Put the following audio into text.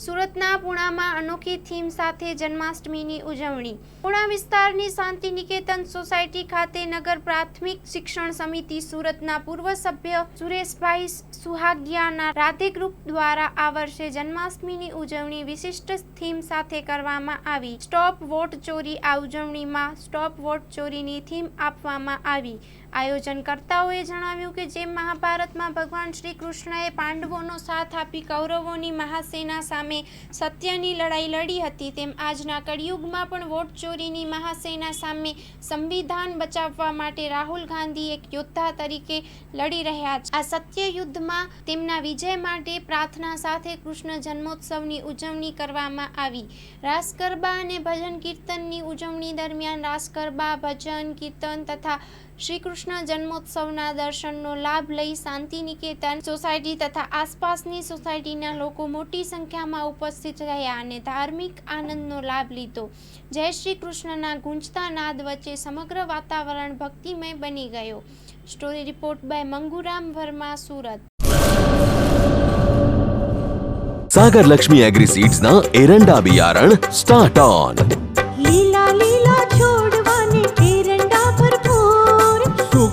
સુરતના પુણામાં અનોખી થીમ સાથે જન્માષ્ટમીની ઉજવણી. પુણા વિસ્તારની શાંતિ નિકેતન સોસાયટી ખાતે નગર પ્રાથમિક શિક્ષણ સમિતિ સુરતના પૂર્વ સભ્ય સુરેશભાઈ સુહાગિયાના રાધે ગ્રુપ દ્વારા આ વર્ષે જન્માષ્ટમીની ઉજવણી વિશિષ્ટ થીમ સાથે કરવામાં આવી. સ્ટોપ વોટ ચોરી આ ઉજવણીમાં સ્ટોપ વોટ ચોરીની થીમ આપવામાં આવી. આયોજનકર્તાઓએ જણાવ્યું કે જેમ મહાભારતમાં ભગવાન શ્રી કૃષ્ણએ પાંડવોનો સાથ આપી કૌરવોની મહાસેના સામે સત્યની લડાઈ લડી હતી. તેમ આજના કળિયુગમાં પણ વોટ ચોરીની મહાસેના સામે સંવિધાન બચાવવા માટે રાહુલ ગાંધી એક યોદ્ધા તરીકે લડી રહ્યા છે. આ સત્ય યુદ્ધમાં તેમના વિજય માટે પ્રાર્થના સાથે કૃષ્ણ જન્મોત્સવની ઉજવણી કરવામાં આવી. રાસ ગરબા અને ભજન કીર્તનની ઉજવણી દરમિયાન રાસ ગરબા ભજન કીર્તન તથા શ્રી કૃષ્ણ જન્મોત્સવના દર્શનનો લાભ લઈ શાંતિ નિકેતન સોસાયટી તથા આસપાસની સોસાયટીના લોકો મોટી સંખ્યામાં ઉપસ્થિત રહ્યા અને ધાર્મિક આનંદનો લાભ લીધો. જય શ્રી કૃષ્ણના ગુંજતા નાદ વચ્ચે સમગ્ર વાતાવરણ ભક્તિમય બની ગયો. Story report by Manguram Verma, Surat. Sagar Lakshmi એગ્રીસીડ્સના એરંડા બિયારણ સ્ટાર્ટ ઓન.